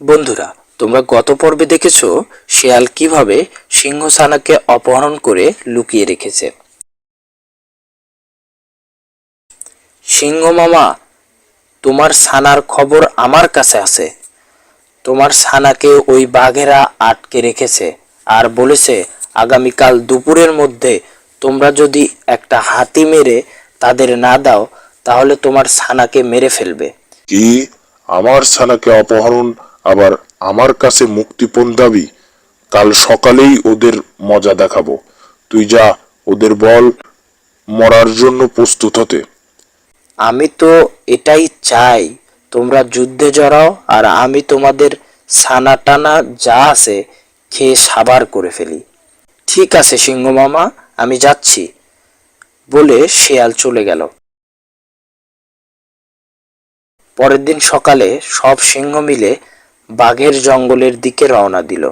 বন্ধুরা, তোমরা গত পর্বে দেখেছ শেয়াল কীভাবে সিংহ ছানাকে অপহরণ করে লুকিয়ে রেখেছে। সিংহ মামা, তোমার ছানার খবর আমার কাছে আছে। তোমার ছানাকে ওই বাঘেরা আটকে রেখেছে আর বলেছে, আগামীকাল দুপুরের মধ্যে তোমরা যদি একটা হাতি মেরে তাদের না দাও, তাহলে তোমার ছানাকে মেরে ফেলবে। কি? আমার ছানাকে অপহরণ আবার আমার কাছে মুক্তিপণ দাবি, কাল সকালেই ওদের মজা দেখাবো। তুই যা, ওদের বল, মরার জন্য প্রস্তুত হতে। আমি তো এটাই চাই, তোমরা যুদ্ধে জড়াও, আর আমি তোমাদের ছানা টানা যা আছে খেয়ে সাবার করে ফেলি। ঠিক আছে, সিংহ মামা, আমি যাচ্ছি, বলে শেয়াল চলে গেল। পরের দিন সকালে সব সিংহ মিলে বাঘের জঙ্গলের দিকে রওনা দিল।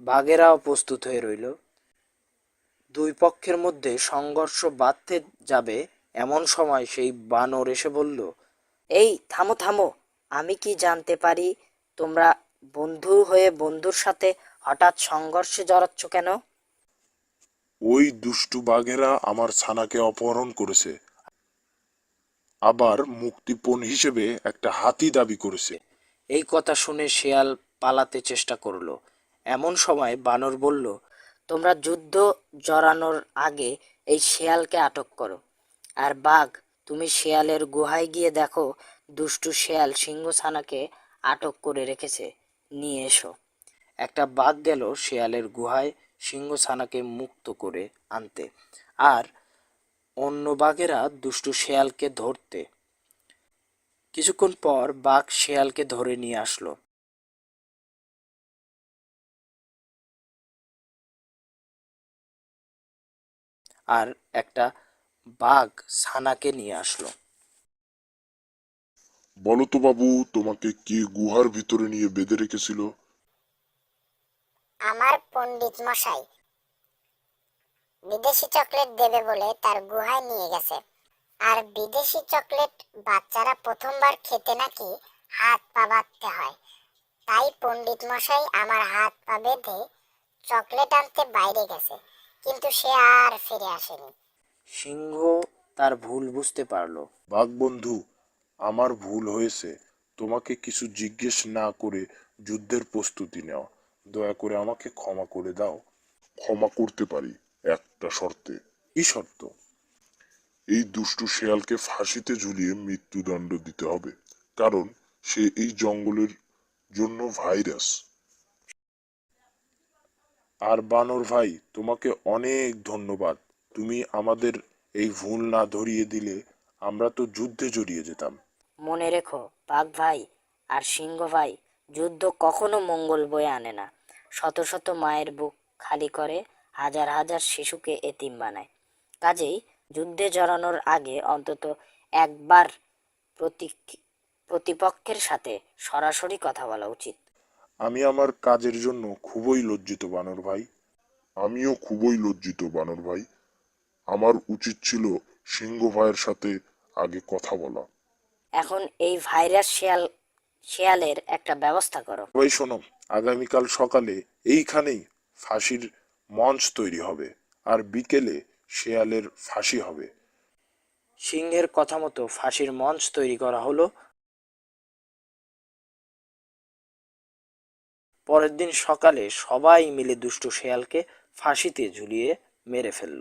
বাঘেরাও প্রস্তুত হয়ে রইল। দুই পক্ষের মধ্যে সংঘর্ষ বাড়তে যাবে এমন সময় সেই বানর এসে বলল এই থামো থামো। আমি কি জানতে পারি তোমরা বন্ধু হয়ে বন্ধুর সাথে হঠাৎ সংঘর্ষে জড়াচ্ছ কেন? ওই দুষ্টু বাঘেরা আমার ছানাকে অপহরণ করেছে। আবার মুক্তিপণ হিসেবে একটা হাতি দাবি করেছে। এই কথা শুনে শেয়াল পালাতে চেষ্টা করল। এমন সময় বানর বলল, তোমরা যুদ্ধ জড়ানোর আগে এই শেয়ালকে আটক করো। আর বাঘ, তুমি শেয়ালের গুহায় গিয়ে দেখো, দুষ্টু শেয়াল সিংহ ছানাকে আটক করে রেখেছে। নিয়ে এসো। একটা বাঘ গেল শেয়ালের গুহায় সিংহ ছানাকে মুক্ত করে আনতে। আর অন্য বাঘেরা দুষ্টু শেয়ালকে ধরতে। কিছুক্ষণ পর বাঘ শেয়ালকে ধরে নিয়ে আসলো। আর একটা বাঘ ছানাকে নিয়ে আসলো। বলো তো বাবু তোমাকে কি গুহার ভিতরে নিয়ে বেঁধে রেখেছিল? আমার পণ্ডিত মশাই বিদেশি চকলেট দেবে বলে তার গুহায় নিয়ে গেছে। আর বিদেশি চকলেট বাচ্চারা প্রথমবার খেতে নাকি হাত পা বাঁধতে হয়। তাই পণ্ডিত মশাই আমার হাত পা বেঁধে চকলেট আনতে বাইরে গেছে কিন্তু সে আর ফিরে আসেনি। সিংহ তার ভুল বুঝতে পারল। বাঘ বন্ধু আমার ভুল হয়েছে। তোমাকে কিছু জিজ্ঞেস না করে যুদ্ধের প্রস্তুতি নেওয়া দয়া করে আমাকে ক্ষমা করে দাও। ক্ষমা করতে পারি। একটা শর্তে। কি শর্ত? এই দুষ্টু শেয়ালকে ফাঁসিতে ঝুলিয়ে মৃত্যুদণ্ড দিতে হবে, কারণ সে এই জঙ্গলের জন্য ভাইরাস। আর বানর ভাই, তোমাকে অনেক ধন্যবাদ। তুমি আমাদের এই ভুল না ধরিয়ে দিলে আমরা তো যুদ্ধে জড়িয়ে যেতাম। মনে রেখো, বাঘ ভাই আর সিংহ ভাই, যুদ্ধ কখনো মঙ্গল বয়ে আনে না। শত শত মায়ের বুক খালি করে হাজার হাজার শিশুকে এতিম বানায়। কাজেই যুদ্ধে জড়ানোর আগে অন্তত একবার প্রতি প্রতিপক্ষের সাথে সরাসরি কথা বলা উচিত। আমি আমার কাজের জন্য খুবই লজ্জিত বানর ভাই। আমিও খুবই লজ্জিত বানর ভাই। আমার উচিত ছিল সিংহ ভাইয়ের সাথে আগে কথা বলা। এখন এই ভাইরাস শিয়াল শিয়ালের একটা ব্যবস্থা করো। ভাই শোনো আগামীকাল সকালে এইখানেই ফাঁসির মঞ্চ তৈরি হবে আর বিকেলে শেয়ালের ফাঁসি হবে। সিংহের কথা মতো ফাঁসির মঞ্চ তৈরি করা হলো। পরের দিন সকালে সবাই মিলে দুষ্ট শেয়ালকে ফাঁসিতে ঝুলিয়ে মেরে ফেলল।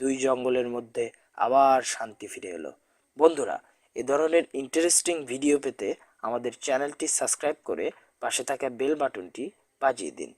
দুই জঙ্গলের মধ্যে আবার শান্তি ফিরে এলো। বন্ধুরা, এ ধরনের ইন্টারেস্টিং ভিডিও পেতে আমাদের চ্যানেলটি সাবস্ক্রাইব করে পাশে থাকা বেল বাটনটি বাজিয়ে দিন